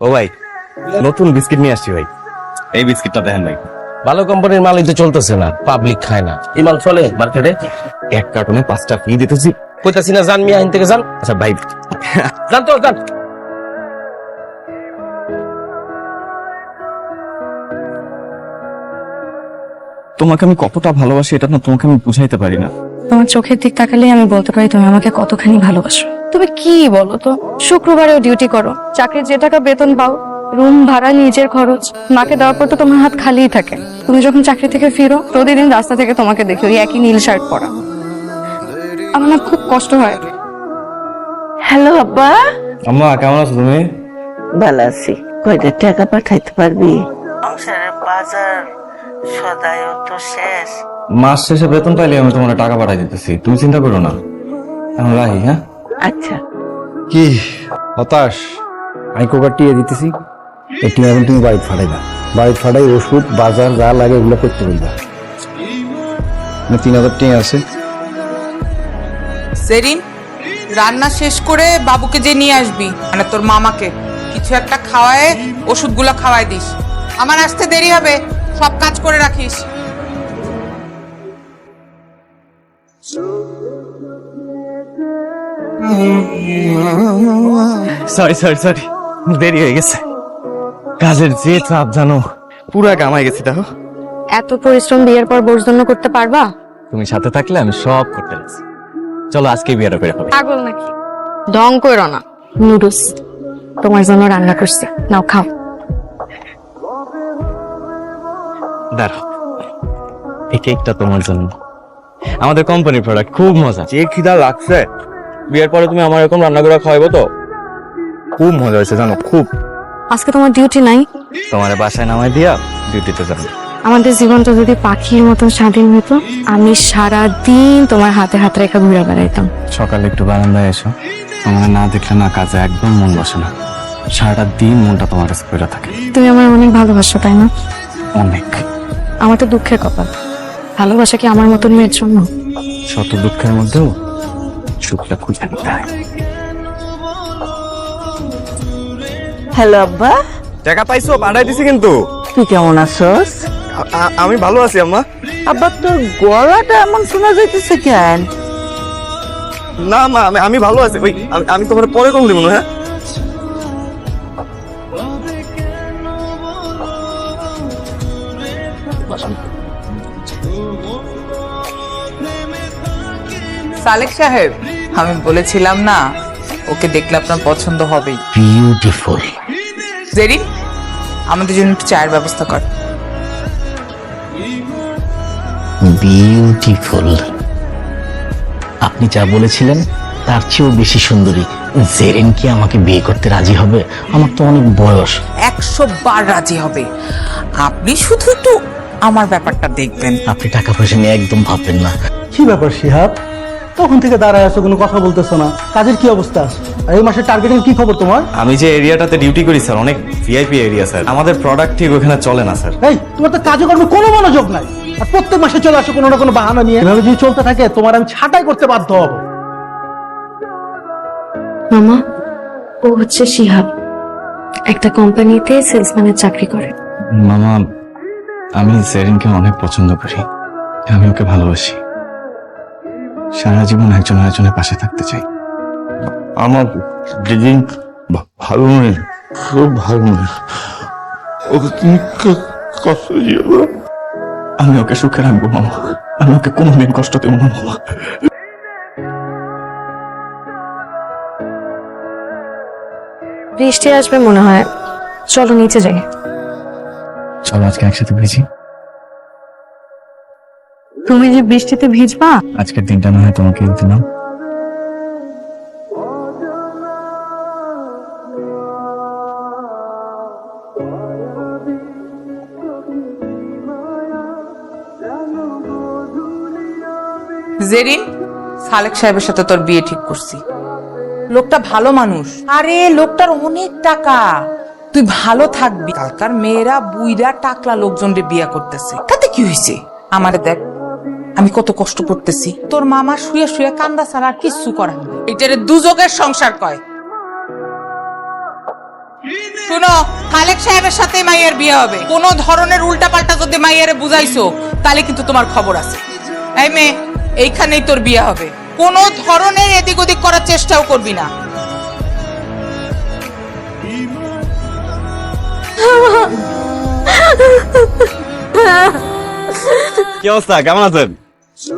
ও ভাই নতুন বিস্কিট নিয়ে আসছি ভাই। এই বিস্কিটটা দেখেন ভাই। ভালো কোম্পানির মালই তো চলতেছে না পাবলিক খায় না। এই মাল চলে মার্কেটে? এক কার্টুনে পাঁচটা ফ্রি দিতেছি। কইতাছি না জান মিয়া আইন থেকে যান। আচ্ছা ভাই। যান তো যান। তোমাকে আমি কতটা ভালোবাসি এটা না তোমাকে আমি বুঝাইতে পারি না। তোমার চোখের দিক তাকালেই আমি বলতে পারি তুমি আমাকে কতখানি ভালোবাসো। তুমি কি বলো তো শুক্রবারেও ডিউটি করো। চাকরির যে টাকা বেতন পাও রুম ভাড়া নিজের খরচ মাকে দেওয়ার পর তো তোমার হাত খালিই থাকে। তুমি যখন চাকরি থেকে ফিরো প্রতিদিন রাস্তা থেকে তোমাকে দেখি ওই একই নীল শার্ট পরা। আমার না খুব কষ্ট হয়। হ্যালো আব্বা। আম্মা কেমন আছো তুমি? ভালো আছি। কয়টা টাকা পাঠাইতে পারবি? সংসারের বাজার সদায়ও তো শেষ। মাস শেষে বেতন পাইলে আমি তোমার টাকা পাঠাই দিতেছি। তুমি চিন্তা করো না। এখন রাহি হ্যাঁ? আচ্ছা। কি হতাশ? আমি কোকার টিয়ে দিতেছি। এই টিয়া এখন তুমি বাড়িতে ফাটাইবা বাড়িতে ফাটাই ওষুধ বাজার যা লাগে এগুলো করতে বলবা। তিন হাজার টিয়া আছে। সেরিন রান্না শেষ করে বাবুকে যে নিয়ে আসবি মানে তোর মামাকে কিছু একটা খাওয়ায় ওষুধগুলো খাওয়াই দিস। আমার আসতে দেরি হবে সব কাজ করে রাখিস। সরি সরি সরি দেরি হয়ে গেছে। কাজের যে চাপ জানো। পুরা কামাই গেছি দেখো। এত পরিশ্রম বিয়ের পর বর্জন্য করতে পারবা? তুমি সাথে থাকলে আমি সব করতে পারছি। চলো আজকে বিয়েটা করে হবে পাগল নাকি? ঢং করো না। নুডলস। তোমার জন্য রান্না করছি। নাও খাও। দাঁড়াও। এই কেকটা তোমার জন্য। আমাদের কোম্পানির প্রোডাক্ট খুব মজা। যে খিদা লাগছে বিয়ের পরে তুমি আমার এরকম রান্না করে খাওয়াবো তো? খুব মজা হয়েছে জানো খুব। আজকে তোমার ডিউটি নাই। তোমার বাসায় নামাই দিয়া ডিউটিতে যাব। আমাদের জীবনটা যদি পাখির মতন স্বাধীন হতো আমি সারা দিন তোমার হাতে হাত রেখা ঘুরে বেড়াইতাম। সকালে একটু বারান্দায় এসো। তোমার না দেখলে না কাজে একদম মন বসে না। সারাটা দিন মনটা তোমার কাছে পড়ে থাকে। তুমি আমার অনেক ভালোবাসো তাই না? অনেক। আমার তো দুঃখের কপাল। ভালোবাসা কি আমার মতন মেয়ের জন্য? শত দুঃখের মধ্যেও সুখটা খুঁজে হ্যালো আব্বা। টাকা পাইছো? পাঠাই দিছি কিন্তু। তুই কেমন আছস? আমি ভালো আছি আম্মা। আব্বা তোর গলাটা এমন শোনা যাইতেছে কেন? না মা আমি আমি ভালো আছি। ওই আমি- আমি তোমার পরে কম দিব হ্যাঁ সালেক সাহেব আমি বলেছিলাম না ওকে দেখলে আপনার পছন্দ হবেই। বিউটিফুল জেরিন আমাদের জন্য একটু চায়ের ব্যবস্থা কর। বিউটিফুল আপনি যা বলেছিলেন তার চেয়েও বেশি সুন্দরী। জেরেন কি আমাকে বিয়ে করতে রাজি হবে? আমার তো অনেক বয়স। একশো বার রাজি হবে। আপনি শুধু একটু আমার ব্যাপারটা দেখবেন। আপনি টাকা পয়সা নিয়ে একদম ভাববেন না। কি ব্যাপার শিহাব? তখন থেকে দাঁড়ায় আছো? কোনো কথা বলতেছো না। কাজের কি অবস্থা? আর এই মাসের টার্গেটিং কি খবর তোমার? আমি যে এরিয়াটাতে ডিউটি করি স্যার অনেক ভিআইপি এরিয়া স্যার। আমাদের প্রোডাক্ট ঠিক ওখানে চলে না স্যার। এই তোমার তো কাজে কর্মে কোনো মনোযোগ নাই। আর প্রত্যেক মাসে চলে আসো কোনো না কোনো বাহানা নিয়ে। এভাবে যদি চলতে থাকে তোমার আমি ছাঁটাই করতে বাধ্য হব। মামা ও হচ্ছে শিহাব। একটা কোম্পানিতে সেলসম্যানের চাকরি করে। মামা আমি সেরিনকে অনেক পছন্দ করি। আমি ওকে ভালোবাসি। সারা জীবন একজন আরেকজনের পাশে থাকতে চাই। আমার দিদি ভালো মেয়ে খুব ভালো মেয়ে ওকে তুমি কষ্ট দিও না। আমি ওকে সুখে রাখব মামা। আমি ওকে কোনোদিন কষ্ট দেবো না মামা। বৃষ্টি আসবে মনে হয়। চলো নিচে যাই। চলো আজকে একসাথে ভিজি তুমি যে বৃষ্টিতে ভিজবা? আজকের দিনটা না হয় তোমাকে দিলাম। জেরিন সালেক সাহেবের সাথে তোর বিয়ে ঠিক করছি। লোকটা ভালো মানুষ। আরে লোকটার অনেক টাকা। তুই ভালো থাকবি। কালকার মেয়েরা বুইরা টাকলা লোকজন রে বিয়ে করতেছে। তাতে কি হয়েছে? আমারে দেখ। আমি কত কষ্ট করতেছি। তোর মামা শুয়ে শুয়ে কান্দা ছাড়া আর কিচ্ছু করার নেই। এটারে দুযোগের সংসার কয়। শুনো, খালেক সাহেবের সাথে মাইয়ের বিয়ে হবে। কোনো ধরনের উল্টাপাল্টা যদি মাইয়ারে বুঝাইছো, তাহলে কিন্তু তোমার খবর আছে। এই এইখানেই তোর বিয়ে হবে। কোনো ধরনের এদিক ওদিক করার চেষ্টাও করবি না। কি অবস্থা? কেমন আছেন?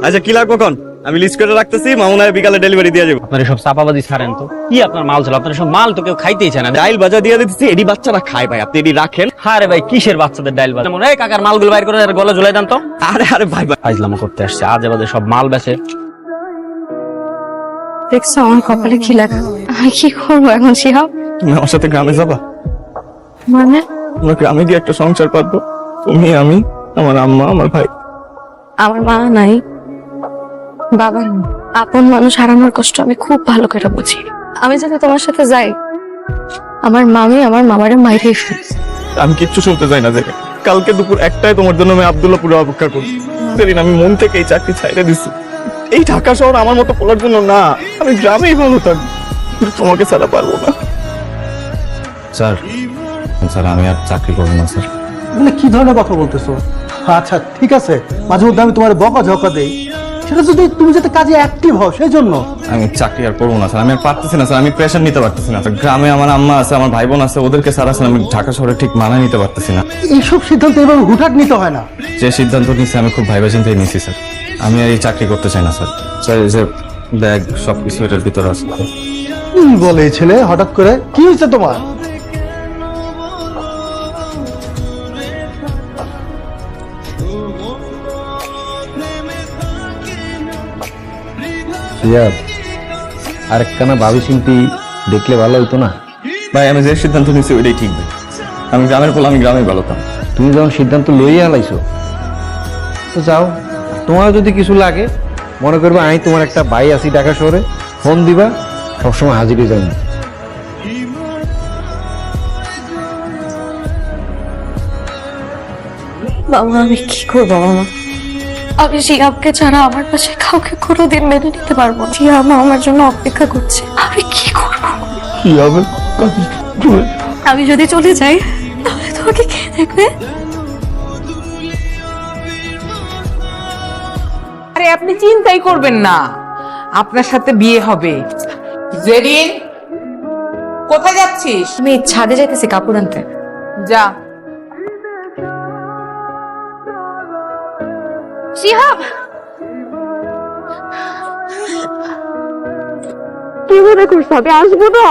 আচ্ছা কি লাগবে কখন আমি লিস্ট করে রাখতেছি মামুনায় বিকালে ডেলিভারি দিয়ে যাব। আপনার সব চাপাবাজি ছাড়েন তো। কি আপনার মাল ছিল? আপনার সব মাল তো কেউ খাইতেই চায় না। ডাইল বাজা দিয়ে দিতেছি এডি বাচ্চারা খায় ভাই আপনি এডি রাখেন। আরে ভাই কিসের বাচ্চাদের ডাইল বাজা? মনে হয় কাকার মালগুলো বাইর করে আর গলা ঝুলাই দেন তো। আরে আরে ভাই ভাই। ফাইজলামো করতে আসছে আজে বাজে সব মাল বেচে। দেখছ আমার কপালে কি লাগা? আমি কি করব এখন শিহাব? তুমি আমার সাথে গ্রামে যাবা? মানে? আমরা গ্রামে গিয়ে একটা সংসার পাতবো তুমি আমি আমার আম্মা আমার ভাই। আমার মা নাই বাবা নেই। আপন মানুষ হারানোর কষ্ট আমি খুব ভালো করে বুঝি। আমি যদি তোমার সাথে যাই আমার মামি আমার মামারে মাইরে আমি কিচ্ছু শুনতে চাই না দেখে কালকে দুপুর একটাই তোমার জন্য আমি আব্দুল্লাপুরে অপেক্ষা করি। সেদিন আমি মন থেকে এই চাকরি ছাইড়ে দিছি। এই ঢাকা শহর আমার মতো পড়ার জন্য না আমি গ্রামেই ভালো থাকি। কিন্তু তোমাকে ছাড়া পারব না। স্যার স্যার আমি আর চাকরি করব না স্যার। মানে কি ধরনের কথা বলতেছো? আচ্ছা ঠিক আছে। মাঝে মধ্যে আমি তোমার বকা ঝকা দেই। সেটা যদি তুমি যাতে কাজে অ্যাক্টিভ হও সেই জন্য আমি চাকরি আর করব না স্যার। আমি আর পারতেছি না স্যার। আমি প্রেশার নিতে পারতেছি না স্যার। গ্রামে আমার আম্মা আছে আমার ভাই বোন আছে ওদেরকে স্যার আমি ঢাকা শহরে ঠিক মানা নিতে পারতেছি না। এইসব সিদ্ধান্ত এভাবে হুটহাট নিতে হয় না। যে সিদ্ধান্ত নিচ্ছি আমি খুব ভাইবা চিন্তাই নিচ্ছি স্যার। আমি আর এই চাকরি করতে চাই না স্যার। স্যার এই যে ব্যাগ সব কিছু এটার ভিতরে আছে। কি বলে ছেলে? হঠাৎ করে? কি হয়েছে তোমার? সিয়াব আরেকখানা ভাবি চিন্তি দেখলে ভালো হইতো না। ভাই আমি যে সিদ্ধান্ত নিচ্ছি ওইটাই ঠিক ভাই। আমি গ্রামের পোলা আমি গ্রামে ভালো থাম তুমি যখন সিদ্ধান্ত লইয়া আলাইছো তো যাও তোমার যদি কিছু লাগে মনে করবে আমি তোমার একটা ভাই আছি ঢাকা শহরে ফোন দিবা সবসময় হাজিরে যাই বাবা আমি কি করব বাবা? আমি শিহাবকে ছাড়া আমার পাশে কাউকে কোনোদিন মেনে নিতে পারব না। শিহাব আমার জন্য অপেক্ষা করছে। আমি কি করব? আমি যদি চলে যাই তাহলে তোমাকে কে দেখবে? আরে আপনি চিন্তাই করবেন না। আপনার সাথে বিয়ে হবে। জেরিন কোথায় যাচ্ছিস? আমি ছাদে যাইতেছি কাপড় আনতে। যা। শিহাব! কি মনে করছ আমি আসব না?